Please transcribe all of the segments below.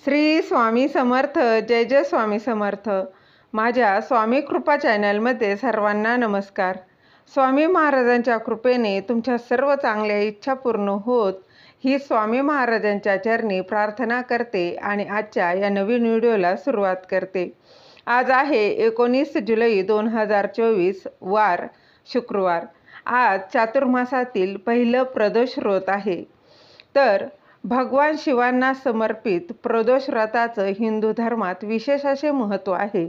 श्री स्वामी समर्थ जय जय स्वामी समर्थ. माझ्या स्वामी कृपा चॅनलमध्ये सर्वांना नमस्कार. स्वामी महाराजांच्या कृपेने तुमच्या सर्व चांगल्या इच्छा पूर्ण होत ही स्वामी महाराजांच्या चरणी प्रार्थना करते आणि आजच्या या नवीन व्हिडिओला सुरुवात करते. आज आहे एकोणीस जुलै दोन हजार चोवीस वार शुक्रवार. आज चातुर्मासातील पहिलं प्रदोष रोत आहे. तर भगवान शिवांना समर्पित प्रदोष व्रताचं हिंदू धर्मात विशेष असे महत्त्व आहे.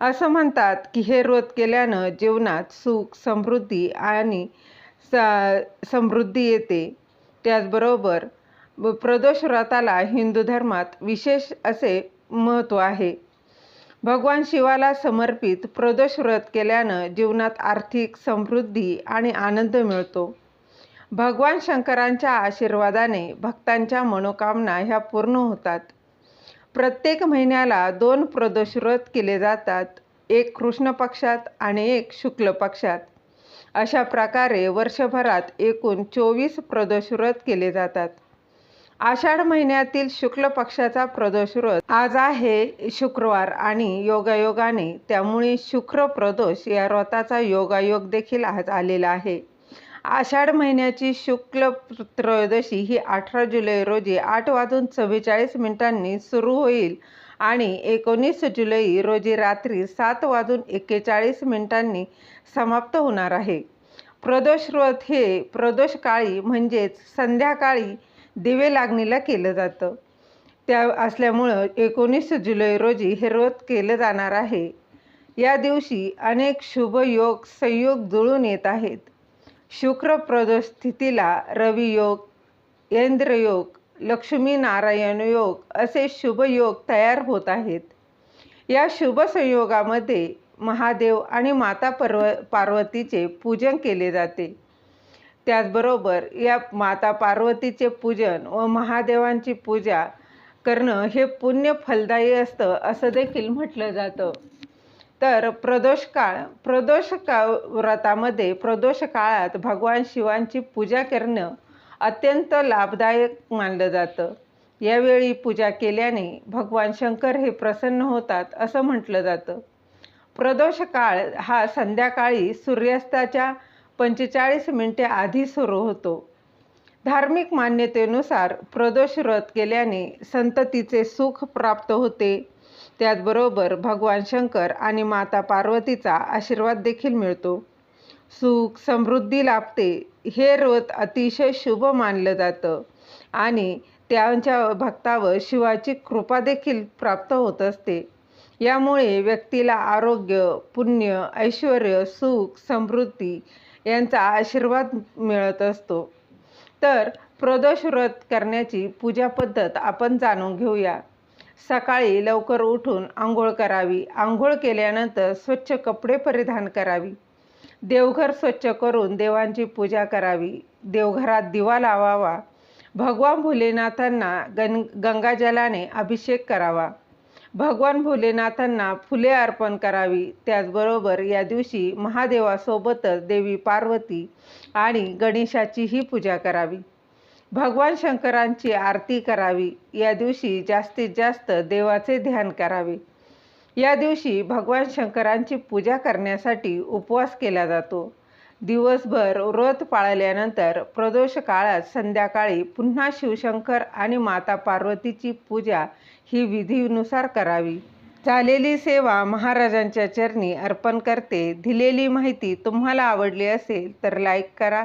असं म्हणतात की हे व्रत केल्यानं जीवनात सुख समृद्धी आणि स समृद्धी येते. त्याचबरोबर प्रदोष व्रताला हिंदू धर्मात विशेष असे महत्त्व आहे. भगवान शिवाला समर्पित प्रदोष व्रत केल्यानं जीवनात आर्थिक समृद्धी आणि आनंद मिळतो. भगवान शंकरांच्या आशीर्वादाने भक्तांच्या मनोकामना ह्या पूर्ण होतात. प्रत्येक महिन्याला दोन प्रदोष व्रत केले जातात. एक कृष्ण पक्षात आणि एक शुक्ल पक्षात. अशा प्रकारे वर्षभरात एकूण चोवीस प्रदोष व्रत केले जातात. आषाढ महिन्यातील शुक्ल पक्षाचा प्रदोष व्रत आज आहे शुक्रवार आणि योगायोगाने त्यामुळे शुक्र प्रदोष या व्रताचा योगायोग देखील आज आलेला आहे. आषाढ महिन्याची शुक्ल त्रयोदशी ही अठरा जुलै रोजी आठ वाजून चव्वेचाळीस मिनिटांनी सुरू होईल आणि एकोणीस जुलै रोजी रात्री सात वाजून एक्केचाळीस मिनिटांनी समाप्त होणार आहे. प्रदोष व्रत हे प्रदोष काळी म्हणजेच संध्याकाळी दिवे लागणीला केलं जातं. त्या असल्यामुळं एकोणीस जुलै रोजी हे व्रत केलं जाणार आहे. या दिवशी अनेक शुभ योग संयोग जुळून येत आहेत. शुक्र प्रदोष स्थितीला इंद्रयोग लक्ष्मी नारायण योग असे शुभयोग तयार होत आहेत. या शुभ संयोगामध्ये महादेव आणि माता पर्व पार्वतीचे पूजन केले जाते. त्याचबरोबर या माता पार्वतीचे पूजन व महादेवांची पूजा करणं हे पुण्य फलदायी असतं असं देखील म्हटलं जातं. तर प्रदोष काळ प्रदोष का व्रतामध्ये प्रदोष काळात भगवान शिवांची पूजा करणं अत्यंत लाभदायक मानलं जातं. यावेळी पूजा केल्याने भगवान शंकर हे प्रसन्न होतात असं म्हटलं जातं. प्रदोष काळ हा संध्याकाळी सूर्यास्ताच्या पंचेचाळीस मिनिटे आधी सुरू होतो. धार्मिक मान्यतेनुसार प्रदोष व्रत केल्याने संततीचे सुख प्राप्त होते. त्याचबरोबर भगवान शंकर आणि माता पार्वतीचा आशीर्वाद देखील मिळतो. सुख समृद्धी लाभते हे व्रत अतिशय शुभ मानलं जातं. आणि त्यांच्या भक्तावर शिवाची कृपा देखील प्राप्त होत असते. यामुळे व्यक्तीला आरोग्य पुण्य ऐश्वर सुख समृद्धी यांचा आशीर्वाद मिळत असतो. तर प्रदोष व्रत करण्याची पूजा पद्धत आपण जाणून घेऊया. सकाळी लवकर उठून आंघोळ करावी. आंघोळ केल्यानंतर स्वच्छ कपडे परिधान करावी. देवघर स्वच्छ करून देवांची पूजा करावी. देवघरात दिवा लावावा. भगवान भोलेनाथांना गण गंगाजलाने अभिषेक करावा. भगवान भोलेनाथांना फुले अर्पण करावी. त्याचबरोबर या दिवशी महादेवासोबतच देवी पार्वती आणि गणेशाचीही पूजा करावी. भगवान शंकरांची आरती करावी. या दिवशी जास्तीत जास्त देवाचे ध्यान करावे. या दिवशी भगवान शंकरांची पूजा करण्यासाठी उपवास केला जातो. दिवसभर व्रत पाळल्यानंतर प्रदोष काळात संध्याकाळी पुन्हा शिवशंकर आणि माता पार्वतीची पूजा ही विधीनुसार करावी. झालेली सेवा महाराजांच्या चरणी अर्पण करते. दिलेली माहिती तुम्हाला आवडली असेल तर लाईक करा.